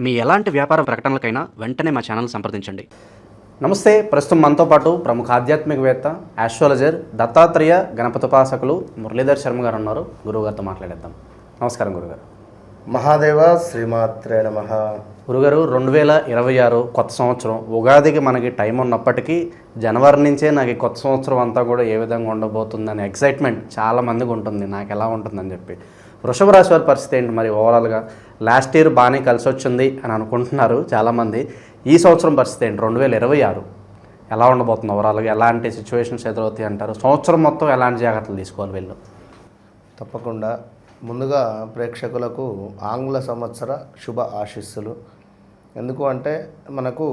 మీ ఎలాంటి వ్యాపార ప్రకటనలకైనా వెంటనే మా ఛానల్ సంప్రదించండి. నమస్తే ప్రస్తుతం మనతో పాటు ప్రముఖ ఆధ్యాత్మికవేత్త ఆస్ట్రాలజర్ దత్తాత్రేయ గణపతిపాసకులు మురళీధర్ శర్మ గారు ఉన్నారు. గురువుగారితో మాట్లాడేద్దాం. నమస్కారం గురుగారు. మహాదేవ శ్రీమాత్రే నమ. గురుగారు రెండు వేల ఇరవై ఆరు కొత్త సంవత్సరం. ఉగాదికి మనకి టైం ఉన్నప్పటికీ జనవరి నుంచే నాకు ఈ కొత్త సంవత్సరం అంతా కూడా ఏ విధంగా ఉండబోతుందనే ఎక్సైట్మెంట్ చాలా మందికి ఉంటుంది. నాకు ఎలా ఉంటుందని చెప్పి. వృషభ రాశి వారి పరిస్థితి ఏంటి? మరి ఓవరాల్గా లాస్ట్ ఇయర్ బాగానే కలిసి వచ్చింది అని అనుకుంటున్నారు చాలామంది. ఈ సంవత్సరం పరిస్థితి ఏంటి? రెండు వేల ఇరవై ఆరు ఎలా ఉండబోతుంది ఓవరాల్గా ఎలాంటి సిచ్యువేషన్స్ ఎదురవుతాయి అంటారు? సంవత్సరం మొత్తం ఎలాంటి జాగ్రత్తలు తీసుకోవాలి వీళ్ళు? తప్పకుండా. ముందుగా ప్రేక్షకులకు ఆంగ్ల సంవత్సర శుభ ఆశీస్సులు. ఎందుకు అంటే మనకు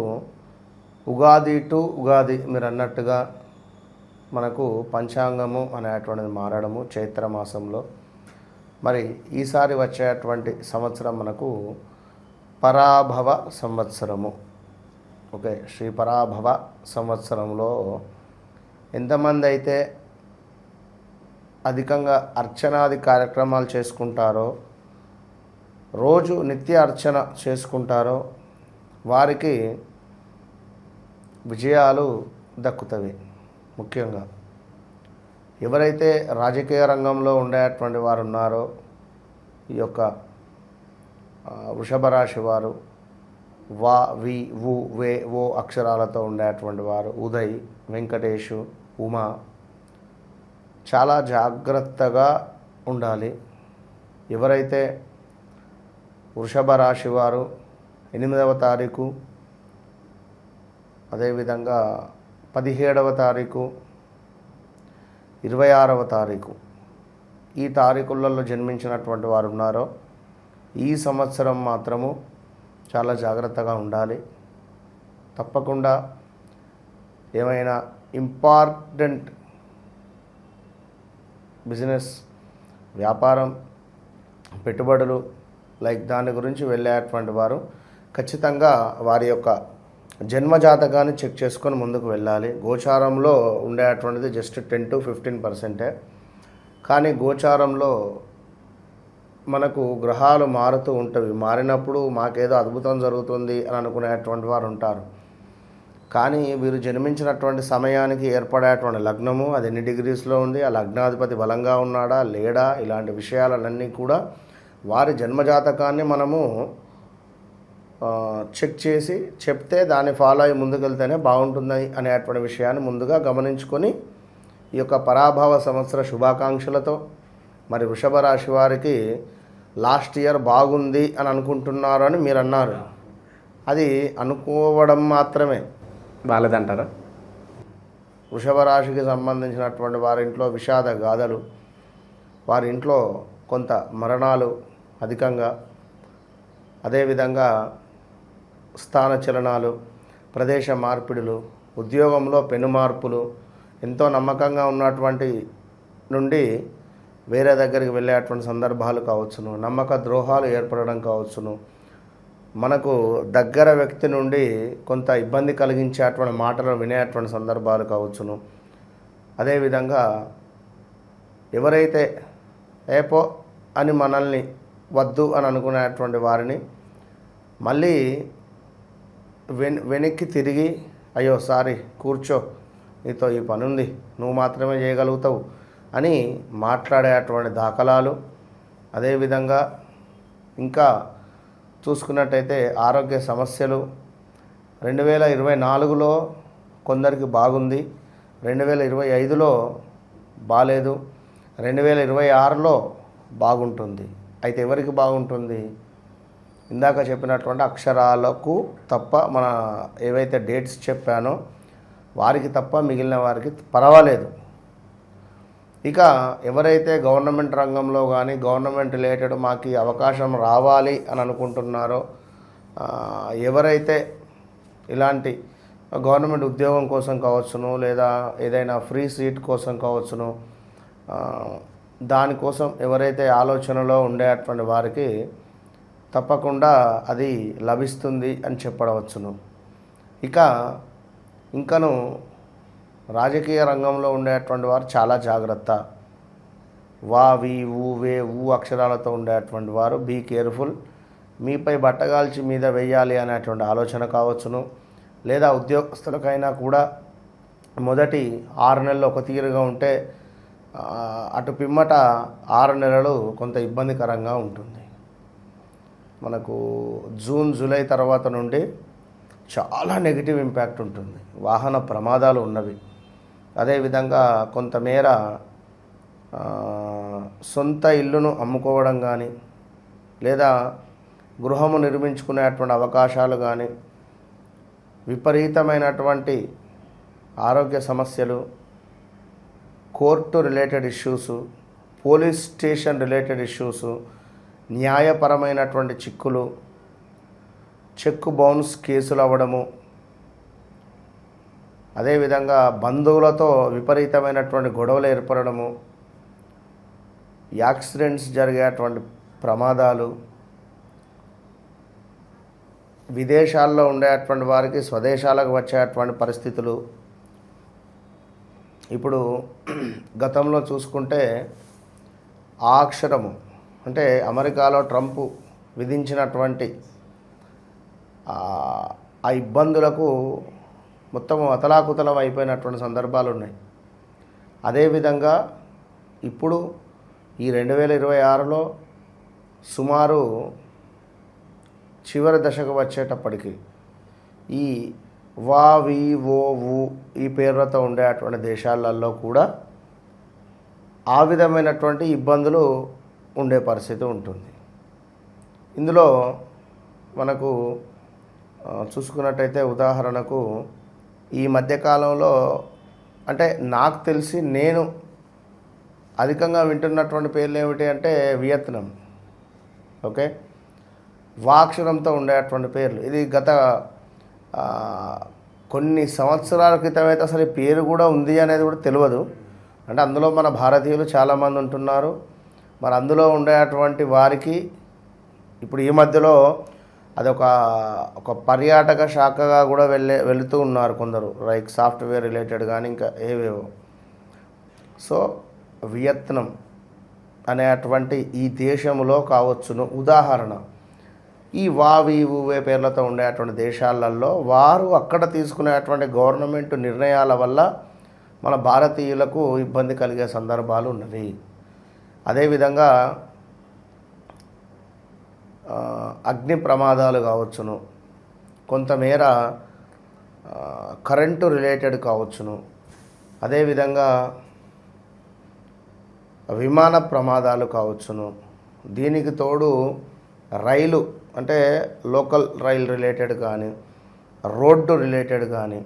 ఉగాది టు ఉగాది మీరు అన్నట్టుగా మనకు పంచాంగము అనేటువంటిది మారడము చైత్ర మాసంలో. మరి ఈసారి వచ్చేటువంటి సంవత్సరం మనకు పరాభవ సంవత్సరము. ఓకే శ్రీ పరాభవ సంవత్సరంలో ఎంతమంది అయితే అధికంగా అర్చనాది కార్యక్రమాలు చేసుకుంటారో రోజు నిత్య అర్చన చేసుకుంటారో వారికి విజయాలు దక్కుతవి ముఖ్యంగా. ఎవరైతే రాజకీయ రంగంలో ఉండేటువంటి వారు ఉన్నారో ఈ యొక్క వృషభ రాశి వారు వా వి వు వే ఓ అక్షరాలతో ఉండేటువంటి వారు ఉదయ్ వెంకటేషు ఉమా చాలా జాగ్రత్తగా ఉండాలి. ఎవరైతే వృషభ రాశి వారు ఎనిమిదవ తారీఖు అదేవిధంగా పదిహేడవ తారీఖు ఇరవై ఆరవ తారీఖు. ఈ తారీఖులలో జన్మించినటువంటి వారు ఉన్నారో ఈ సంవత్సరం మాత్రము చాలా జాగ్రత్తగా ఉండాలి. తప్పకుండా ఏమైనా ఇంపార్టెంట్ బిజినెస్ వ్యాపారం పెట్టుబడులు లైక్ దాని గురించి వెళ్ళేటువంటి వారు ఖచ్చితంగా వారి యొక్క జన్మజాతకాన్ని చెక్ చేసుకొని ముందుకు వెళ్ళాలి. గోచారంలో ఉండేటువంటిది జస్ట్ టెన్ టు ఫిఫ్టీన్ పర్సెంటే కానీ గోచారంలో మనకు గ్రహాలు మారుతూ ఉంటవి. మారినప్పుడు మాకేదో అద్భుతం జరుగుతుంది అని అనుకునేటువంటి వారు ఉంటారు. కానీ వీరు జన్మించినటువంటి సమయానికి ఏర్పడేటువంటి లగ్నము అది ఎన్ని డిగ్రీస్లో ఉంది ఆ లగ్నాధిపతి బలంగా ఉన్నాడా లేడా ఇలాంటి విషయాలన్నీ కూడా వారి జన్మజాతకాన్ని మనము చెక్ చేసి చెప్తే దాన్ని ఫాలో అయ్యి ముందుకెళ్తేనే బాగుంటుంది అనేటువంటి విషయాన్ని ముందుగా గమనించుకొని ఈ యొక్క పరాభవ సంవత్సర శుభాకాంక్షలతో మరి వృషభ రాశి వారికి లాస్ట్ ఇయర్ బాగుంది అని అనుకుంటున్నారు అని మీరు అన్నారు. అది అనుకోవడం మాత్రమే. బాగాలేదంటారా వృషభ రాశికి సంబంధించినటువంటి వారి ఇంట్లో విషాద గాథలు వారి ఇంట్లో కొంత మరణాలు అధికంగా అదేవిధంగా స్థాన చలనాలు ప్రదేశ మార్పిడులు ఉద్యోగంలో పెను మార్పులు ఎంతో నమ్మకంగా ఉన్నటువంటి నుండి వేరే దగ్గరికి వెళ్ళేటువంటి సందర్భాలు కావచ్చును. నమ్మక ద్రోహాలు ఏర్పడడం కావచ్చును. మనకు దగ్గర వ్యక్తి నుండి కొంత ఇబ్బంది కలిగించేటువంటి మాటలు వినేటువంటి సందర్భాలు కావచ్చును. అదేవిధంగా ఎవరైతే ఏపో అని మనల్ని వద్దు అని అనుకునేటువంటి వారిని మళ్ళీ వెనక్కి తిరిగి అయ్యో సారీ కూర్చో నీతో ఈ పని ఉంది నువ్వు మాత్రమే చేయగలుగుతావు అని మాట్లాడేటువంటి దాఖలాలు. అదేవిధంగా ఇంకా చూసుకున్నట్టయితే ఆరోగ్య సమస్యలు. రెండు వేల ఇరవై నాలుగులో కొందరికి బాగుంది రెండు వేల ఇరవై ఐదులో బాగాలేదు రెండు వేల ఇరవై ఆరులో బాగుంటుంది. అయితే ఎవరికి బాగుంటుంది? ఇందాక చెప్పినటువంటి అక్షరాలకు తప్ప మన ఏవైతే డేట్స్ చెప్పానో వారికి తప్ప మిగిలిన వారికి పర్వాలేదు. ఇక ఎవరైతే గవర్నమెంట్ రంగంలో కానీ గవర్నమెంట్ రిలేటెడ్ మాకు అవకాశం రావాలి అని అనుకుంటున్నారో ఎవరైతే ఇలాంటి గవర్నమెంట్ ఉద్యోగం కోసం కావచ్చును లేదా ఏదైనా ఫ్రీ సీట్ కోసం కావచ్చును దానికోసం ఎవరైతే ఆలోచనలో ఉండేటువంటి వారికి తప్పకుండా అది లభిస్తుంది అని చెప్పడవచ్చును. ఇక ఇంకను రాజకీయ రంగంలో ఉండేటువంటి వారు చాలా జాగ్రత్త. వా వి ఊ వే ఊ అక్షరాలతో ఉండేటువంటి వారు బీ కేర్ఫుల్. మీపై బట్టగాల్చి మీద వెయ్యాలి అనేటువంటి ఆలోచన కావచ్చును. లేదా ఉద్యోగస్తులకైనా కూడా మొదటి ఆరు నెలలు ఒక తీరుగా ఉంటే అటు పిమ్మట ఆరు నెలలు కొంత ఇబ్బందికరంగా ఉంటుంది. మనకు జూన్ జూలై తర్వాత నుండి చాలా నెగిటివ్ ఇంపాక్ట్ ఉంటుంది. వాహన ప్రమాదాలు ఉన్నవి. అదేవిధంగా కొంతమేర సొంత ఇల్లును అమ్ముకోవడం కానీ లేదా గృహము నిర్మించుకునేటువంటి అవకాశాలు కానీ విపరీతమైనటువంటి ఆరోగ్య సమస్యలు court related issues police station related issues న్యాయపరమైనటువంటి చిక్కులు చెక్ బౌన్స్ కేసులు అవ్వడము అదేవిధంగా బంధువులతో విపరీతమైనటువంటి గొడవలు ఏర్పడము యాక్సిడెంట్స్ జరిగేటువంటి ప్రమాదాలు విదేశాల్లో ఉండేటువంటి వారికి స్వదేశాలకు వచ్చేటువంటి పరిస్థితులు. ఇప్పుడు గతంలో చూసుకుంటే ఆ అక్షరము అంటే అమెరికాలో ట్రంప్ విధించినటువంటి ఆ ఇబ్బందులకు మొత్తం అతలాకుతలం అయిపోయినటువంటి సందర్భాలు ఉన్నాయి. అదేవిధంగా ఇప్పుడు ఈ రెండు వేల ఇరవై ఆరులో సుమారు చివరి దశకు వచ్చేటప్పటికి ఈ వా వి ఓ వు ఈ పేర్లతో ఉండేటువంటి దేశాలలో కూడా ఆ విధమైనటువంటి ఇబ్బందులు ఉండే పరిస్థితి ఉంటుంది. ఇందులో మనకు చూసుకున్నట్టయితే ఉదాహరణకు ఈ మధ్యకాలంలో అంటే నాకు తెలిసి నేను అధికంగా వింటున్నటువంటి పేర్లు ఏమిటి అంటే వియత్నాం. ఓకే? వాక్షరంతో ఉండేటువంటి పేర్లు. ఇది గత కొన్ని సంవత్సరాల క్రితం అయితే అసలు పేరు కూడా ఉంది అనేది కూడా తెలియదు. అంటే అందులో మన భారతీయులు చాలామంది ఉంటున్నారు. మరి అందులో ఉండేటువంటి వారికి ఇప్పుడు ఈ మధ్యలో అదొక ఒక పర్యాటక శాఖగా కూడా వెళ్ళే వెళుతూ ఉన్నారు కొందరు. లైక్ సాఫ్ట్వేర్ రిలేటెడ్ కానీ ఇంకా ఏవేవో. సో వియత్నం అనేటువంటి ఈ దేశంలో కావచ్చును. ఉదాహరణ ఈ వావి ఊవే పేర్లతో ఉండేటువంటి దేశాలలో వారు అక్కడ తీసుకునేటువంటి గవర్నమెంట్ నిర్ణయాల వల్ల మన భారతీయులకు ఇబ్బంది కలిగే సందర్భాలు ఉన్నవి. అదేవిధంగా అగ్ని ప్రమాదాలు కావచ్చును. కొంతమేర కరెంటు రిలేటెడ్ కావచ్చును. అదేవిధంగా విమాన ప్రమాదాలు కావచ్చును. దీనికి తోడు రైలు అంటే లోకల్ రైల్ రిలేటెడ్ కానీ రోడ్డు రిలేటెడ్ కానీ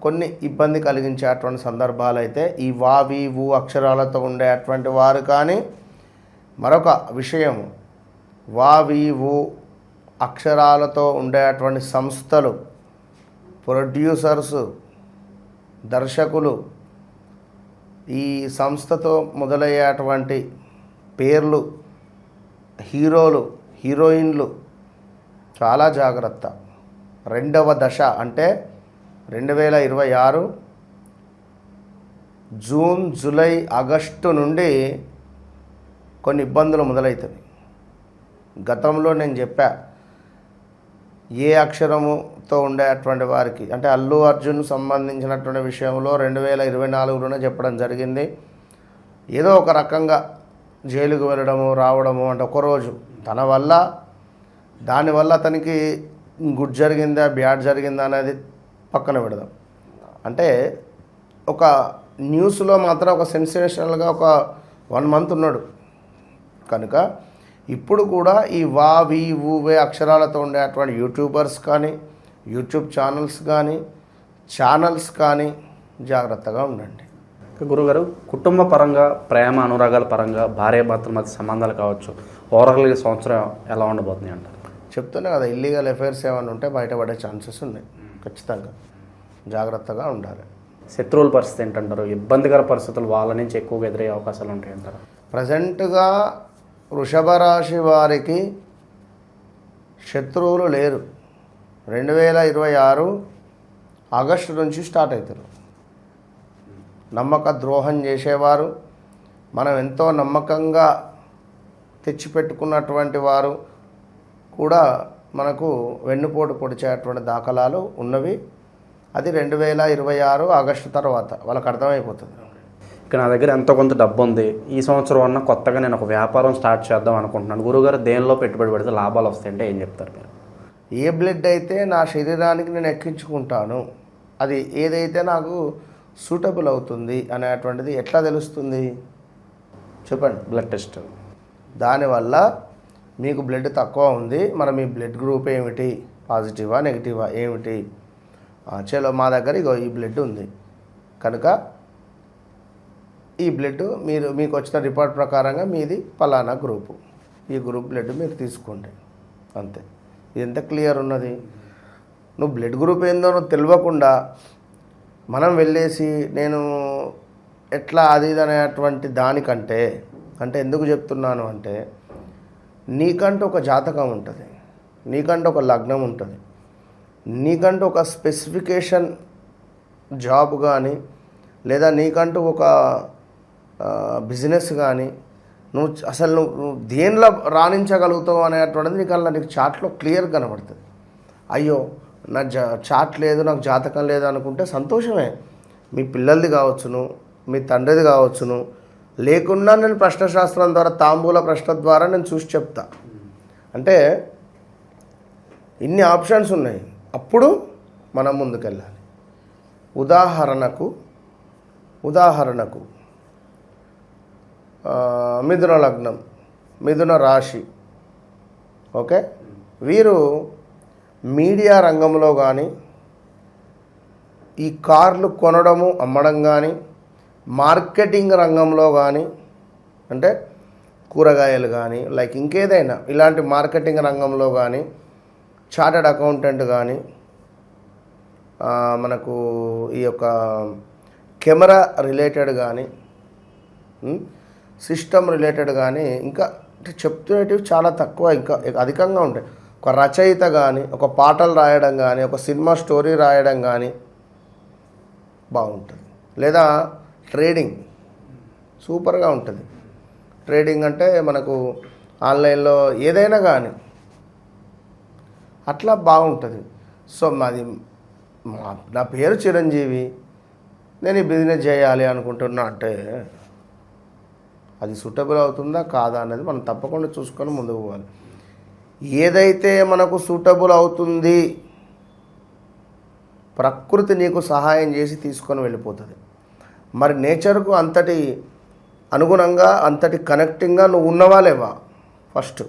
కొన్ని ఇబ్బంది కలిగించేటువంటి సందర్భాలు అయితే ఈ వా ఊ అక్షరాలతో అక్షరాలతో ఉండేటువంటి వారు కానీ మరొక విషయం వా వి అక్షరాలతో అక్షరాలతో ఉండేటువంటి సంస్థలు ప్రొడ్యూసర్స్ దర్శకులు ఈ సంస్థతో మొదలయ్యేటువంటి పేర్లు హీరోలు హీరోయిన్లు చాలా జాగ్రత్త. రెండవ దశ అంటే రెండు వేల ఇరవై ఆరు జూన్ జూలై ఆగస్టు నుండి కొన్ని ఇబ్బందులు మొదలవుతుంది గతంలో నేను చెప్పా ఏ అక్షరముతో ఉండేటువంటి వారికి అంటే అల్లు అర్జున్ సంబంధించినటువంటి విషయంలో రెండు వేల ఇరవై నాలుగులోనే చెప్పడం జరిగింది. ఏదో ఒక రకంగా జైలుకు వెళ్ళడము రావడము అంటే ఒకరోజు తన వల్ల దానివల్ల అతనికి గుడ్ జరిగిందా బ్యాడ్ జరిగిందా అనేది పక్కన పెడదాం. అంటే ఒక న్యూస్లో మాత్రం ఒక సెన్సేషనల్గా ఒక వన్ మంత్ ఉన్నాడు. కనుక ఇప్పుడు కూడా ఈ వా వి ఊవే అక్షరాలతో ఉండేటువంటి యూట్యూబర్స్ కానీ యూట్యూబ్ ఛానల్స్ కానీ ఛానల్స్ కానీ జాగ్రత్తగా ఉండండి. గురుగారు కుటుంబ పరంగా ప్రేమ అనురాగాల పరంగా భార్య భర్తల మధ్య సంబంధాలు కావచ్చు ఓవరాల్గా ఈ సంవత్సరం ఎలా ఉండబోతుంది అంటారు? చెప్తున్నా కదా ఇల్లీగల్ అఫైర్స్ ఏమైనా ఉంటే బయటపడే ఛాన్సెస్ ఉన్నాయి. ఖచ్చితంగా. జాగ్రత్తగా ఉండాలి. శత్రువుల పరిస్థితి ఏంటంటారు? ఇబ్బందికర పరిస్థితులు వాళ్ళ నుంచి ఎక్కువగా ఎదురయ్యే అవకాశాలు ఉంటాయి అంటారు. ప్రజెంట్గా వృషభ రాశి వారికి శత్రువులు లేరు. రెండు వేల ఇరవై ఆరు ఆగస్టు నుంచి స్టార్ట్ అవుతారు. నమ్మక ద్రోహం చేసేవారు మనం ఎంతో నమ్మకంగా తెచ్చిపెట్టుకున్నటువంటి వారు కూడా మనకు వెన్నుపోటు పొడిచేటువంటి దాఖలాలు ఉన్నవి. అది రెండు వేల ఇరవై ఆరు ఆగస్టు తర్వాత. వాళ్ళకి అర్థమైపోతుంది. ఇక నా దగ్గర ఎంతో కొంత డబ్బు ఉంది ఈ సంవత్సరం అన్న కొత్తగా నేను ఒక వ్యాపారం స్టార్ట్ చేద్దాం అనుకుంటున్నాను. గురుగారు దేనిలో పెట్టుబడి పెడితే లాభాలు వస్తాయంటే ఏం చెప్తారు మీరు? ఏ బ్లడ్ అయితే నా శరీరానికి నేను ఎక్కించుకుంటాను అది ఏదైతే నాకు సూటబుల్ అవుతుంది అనేటువంటిది ఎట్లా తెలుస్తుంది? చెప్పండి. Blood test. దానివల్ల మీకు బ్లడ్ తక్కువ ఉంది మరి మీ బ్లడ్ గ్రూప్ ఏమిటి? పాజిటివా నెగిటివా ఏమిటి? చలో మా దగ్గర ఇగో ఈ బ్లడ్ ఉంది. కనుక ఈ బ్లడ్ మీరు మీకు వచ్చిన రిపోర్ట్ ప్రకారంగా మీది పలానా గ్రూపు ఈ గ్రూప్ బ్లడ్ మీరు తీసుకోండి. అంతే. ఇది ఎంత క్లియర్ ఉన్నది? నువ్వు బ్లడ్ గ్రూప్ ఏందో నువ్వు తెలియకుండా మనం వెళ్ళేసి నేను ఎట్లా అది ఇది అనేటువంటి దానికంటే అంటే ఎందుకు చెప్తున్నాను అంటే నీకంటూ ఒక జాతకం ఉంటుంది. నీకంటూ ఒక లగ్నం ఉంటుంది. నీకంటూ ఒక స్పెసిఫికేషన్ జాబ్ కానీ లేదా నీకంటూ ఒక బిజినెస్ కానీ నువ్వు అసలు నువ్వు నువ్వు దేనిలో రాణించగలుగుతావు అనేటువంటిది నీకు అలా నీకు చాట్లో క్లియర్ కనబడుతుంది. అయ్యో నా జా చాట్ లేదు నాకు జాతకం లేదు అనుకుంటే సంతోషమే. మీ పిల్లలది కావచ్చును మీ తండ్రిది కావచ్చును లేకున్నా నేను ప్రశ్నశాస్త్రం ద్వారా తాంబూల ప్రశ్న ద్వారా నేను చూసి చెప్తా. అంటే ఇన్ని ఆప్షన్స్ ఉన్నాయి. అప్పుడు మనం ముందుకెళ్ళాలి. ఉదాహరణకు ఉదాహరణకు మిథున లగ్నం మిథున రాశి ఓకే? వీరు మీడియా రంగంలో కానీ ఈ కార్లు కొనడము అమ్మడం కానీ మార్కెటింగ్ రంగంలో కానీ అంటే కూరగాయలు కానీ లైక్ ఇంకేదైనా ఇలాంటి మార్కెటింగ్ రంగంలో కానీ చార్టెడ్ అకౌంటెంట్ కానీ మనకు ఈ యొక్క కెమెరా రిలేటెడ్ కానీ సిస్టమ్ రిలేటెడ్ కానీ ఇంకా అంటే చెప్తునేటివి చాలా తక్కువ ఇంకా అధికంగా ఉంటాయి. ఒక రచయిత కానీ ఒక పాటలు రాయడం కానీ ఒక సినిమా స్టోరీ రాయడం కానీ బాగుంటుంది. లేదా ట్రేడింగ్. సూపర్గా ఉంటుంది. ట్రేడింగ్ అంటే మనకు ఆన్లైన్లో ఏదైనా కానీ అట్లా బాగుంటుంది. సో మాది మా- నా పేరు చిరంజీవి. నేను ఈ బిజినెస్ చేయాలి అనుకుంటున్నా అంటే అది సూటబుల్ అవుతుందా కాదా అనేది మనం తప్పకుండా చూసుకొని ముందుకు పోవాలి. ఏదైతే మనకు సూటబుల్ అవుతుంది ప్రకృతి నీకు సహాయం చేసి తీసుకొని వెళ్ళిపోతుంది. మరి నేచర్కు అంతటి అనుగుణంగా అంతటి కనెక్టింగ్గా నువ్వు ఉన్నవా లేవా? ఫస్ట్.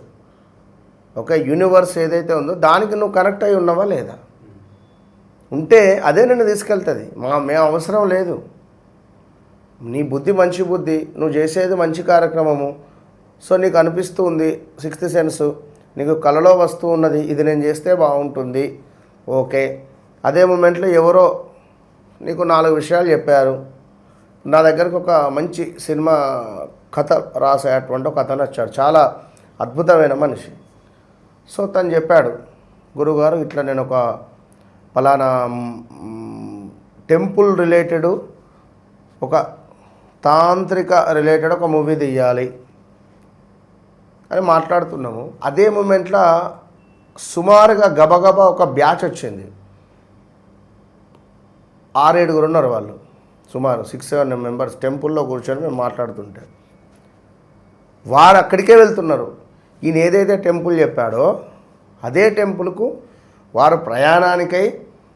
ఓకే యూనివర్స్ ఏదైతే ఉందో దానికి నువ్వు కనెక్ట్ అయి ఉన్నవా లేదా? ఉంటే అదే నిన్ను తీసుకెళ్తుంది. మా మేము అవసరం లేదు. నీ బుద్ధి మంచి బుద్ధి. నువ్వు చేసేది మంచి కార్యక్రమము. సో నీకు అనిపిస్తూ ఉంది సిక్స్త్ సెన్స్. నీకు కలలో వస్తూ ఉన్నది. ఇది నేను చేస్తే బాగుంటుంది. ఓకే. అదే మూమెంట్లో ఎవరో నీకు నాలుగు విషయాలు చెప్పారు. నా దగ్గరకు ఒక మంచి సినిమా కథ రాసేటువంటి ఒక అతను వచ్చాడు. చాలా అద్భుతమైన మనిషి. సో తను చెప్పాడు గురుగారు ఇట్లా నేను ఒక ఫలానా టెంపుల్ రిలేటెడ్ ఒక తాంత్రిక రిలేటెడ్ ఒక మూవీ తీయాలి అని మాట్లాడుతున్నాము. అదే మూమెంట్లో సుమారుగా గబగబా ఒక బ్యాచ్ వచ్చింది. ఆరేడుగురు ఉన్నారు వాళ్ళు. సుమారు సిక్స్ సెవెన్ మెంబర్స్ టెంపుల్లో కూర్చొని మేము మాట్లాడుతుంటే. వారు అక్కడికే వెళ్తున్నారు. ఈయన ఏదైతే టెంపుల్ చెప్పాడో అదే టెంపుల్కు వారు ప్రయాణానికై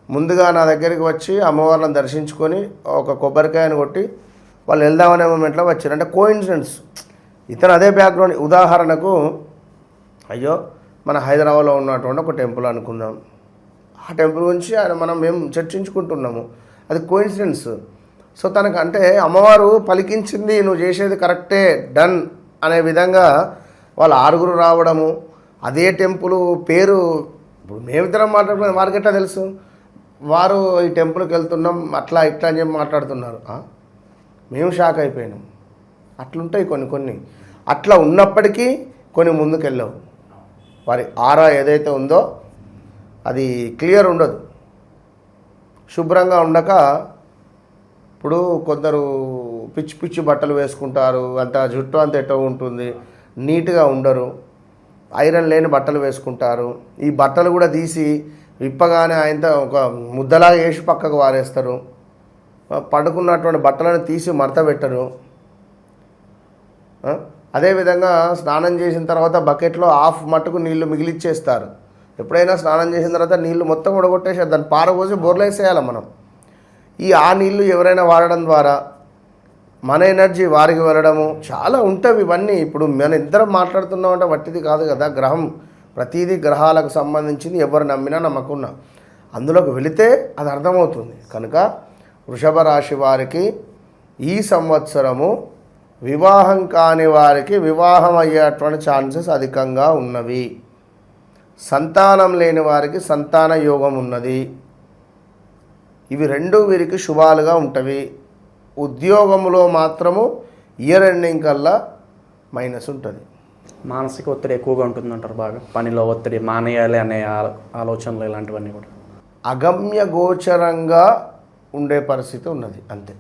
ముందుగా నా దగ్గరికి వచ్చి అమ్మవారిని దర్శించుకొని ఒక కొబ్బరికాయను కొట్టి వాళ్ళు వెళ్దామనే మూమెంట్లో వచ్చారు. అంటే కోఇన్సిడెన్స్ ఇతను అదే బ్యాక్గ్రౌండ్ ఉదాహరణకు అయ్యో మన హైదరాబాద్లో ఉన్నటువంటి ఒక టెంపుల్ అనుకుందాం. ఆ టెంపుల్ గురించి ఆయన మనం మేము చర్చించుకుంటున్నాము. అది కోఇన్సిడెన్స్ సో తనకు అంటే అమ్మవారు పలికించింది నువ్వు చేసేది కరెక్టే డన్ అనే విధంగా వాళ్ళు ఆరుగురు రావడము అదే టెంపుల్ పేరు ఇప్పుడు మేమిద్దరం మాట్లాడుకునే మార్కెట్లో తెలుసు? వారు ఈ టెంపుల్కి వెళ్తున్నాం అట్లా ఇట్లా అని చెప్పి మాట్లాడుతున్నారు. మేము షాక్ అయిపోయినాం. అట్లుంటాయి కొన్ని కొన్ని. అట్లా ఉన్నప్పటికీ కొన్ని ముందుకెళ్ళవు. వారి ఆరా ఏదైతే ఉందో అది క్లియర్ ఉండదు. శుభ్రంగా ఉండక ఇప్పుడు కొందరు పిచ్చి పిచ్చి బట్టలు వేసుకుంటారు అంత జుట్టు అంత ఎట్ట ఉంటుంది నీట్గా ఉండరు ఐరన్ లేని బట్టలు వేసుకుంటారు. ఈ బట్టలు కూడా తీసి విప్పగానే ఆయనతో ఒక ముద్దలాగా వేసి పక్కకు వారేస్తారు. పడుకున్నటువంటి బట్టలను తీసి మడత పెట్టరు. అదేవిధంగా స్నానం చేసిన తర్వాత బకెట్లో హాఫ్ మట్టుకు నీళ్ళు మిగిలిచ్చేస్తారు. ఎప్పుడైనా స్నానం చేసిన తర్వాత నీళ్ళు మొత్తం ఉడగొట్టేసి దాన్ని పారపోసి బోర్లేసేయాలి మనం. ఈ ఆ నీళ్ళు ఎవరైనా వాడడం ద్వారా మన ఎనర్జీ వారికి వెళ్ళడము చాలా ఉంటాయి ఇవన్నీ. ఇప్పుడు మనం ఇద్దరం మాట్లాడుతున్నాం అంటే వట్టిది కాదు కదా. గ్రహం ప్రతిదీ గ్రహాలకు సంబంధించింది ఎవరు నమ్మినా నమ్మకున్నా. అందులోకి వెళితే అది అర్థమవుతుంది. కనుక వృషభ రాశి వారికి ఈ సంవత్సరము వివాహం కాని వారికి వివాహం అయ్యేటువంటి ఛాన్సెస్ అధికంగా ఉన్నవి. సంతానం లేని వారికి సంతాన యోగం ఉన్నది. ఇవి రెండు వీరికి శుభాలుగా ఉంటవి. ఉద్యోగంలో మాత్రము ఇయర్ ఎండింగ్ కల్లా మైనస్ ఉంటుంది మానసిక ఒత్తిడి ఎక్కువగా ఉంటుందంటారు బాగా? పనిలో ఒత్తిడి మానేయాలి అనే ఆలోచనలు ఇలాంటివన్నీ కూడా. అగమ్య గోచరంగా ఉండే పరిస్థితి ఉన్నది అంతే.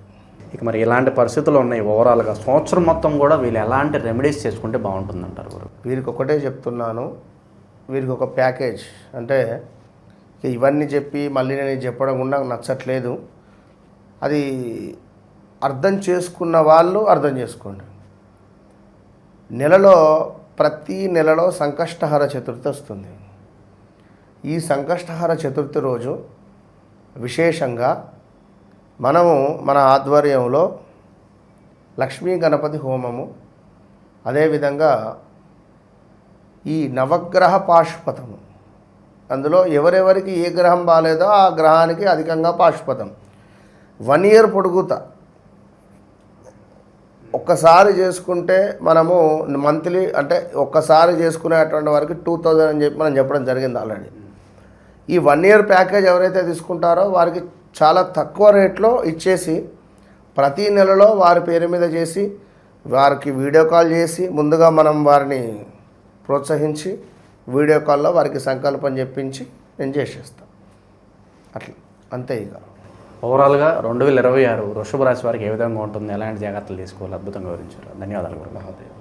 ఇక మరి ఇలాంటి పరిస్థితులు ఉన్నాయి ఓవరాల్గా. సంవత్సరం మొత్తం కూడా వీళ్ళు ఎలాంటి రెమెడీస్ చేసుకుంటే బాగుంటుందంటారు వీరికి ఒకటే చెప్తున్నాను. వీరికి ఒక ప్యాకేజ్. అంటే ఇవన్నీ చెప్పి మళ్ళీ నేను చెప్పడం కూడా నాకు నచ్చట్లేదు. అది అర్థం చేసుకున్న వాళ్ళు అర్థం చేసుకోండి. నెలలో ప్రతి నెలలో సంకష్టహర చతుర్థి వస్తుంది. ఈ సంకష్టహర చతుర్థి రోజు విశేషంగా మనము మన ఆధ్వర్యంలో లక్ష్మీ గణపతి హోమము అదేవిధంగా ఈ నవగ్రహ పాశుపతము. అందులో ఎవరెవరికి ఏ గ్రహం బాగాలేదో ఆ గ్రహానికి అధికంగా పాశుపతం. One year పొడుగుతా. ఒక్కసారి చేసుకుంటే మనము మంత్లీ అంటే ఒక్కసారి చేసుకునేటువంటి వరకు టూ థౌజండ్ అని చెప్పి మనం చెప్పడం జరిగింది ఆల్రెడీ. ఈ వన్ ఇయర్ ప్యాకేజ్ ఎవరైతే తీసుకుంటారో వారికి చాలా తక్కువ రేట్లో ఇచ్చేసి ప్రతి నెలలో వారి పేరు మీద చేసి వారికి వీడియో కాల్ చేసి ముందుగా మనం వారిని ప్రోత్సహించి వీడియో కాల్లో వారికి సంకల్పం చెప్పించి నేను చేసేస్తాను అట్లా. అంతే ఇక. ఓవరాల్గా రెండు వేల ఇరవై ఆరు వృషభ రాశి వారికి ఏ విధంగా ఉంటుంది? ఎలాంటి జాగ్రత్తలు తీసుకోవాలి? అద్భుతంగా వివరించారు. ధన్యవాదాలు. గురు మహోదయ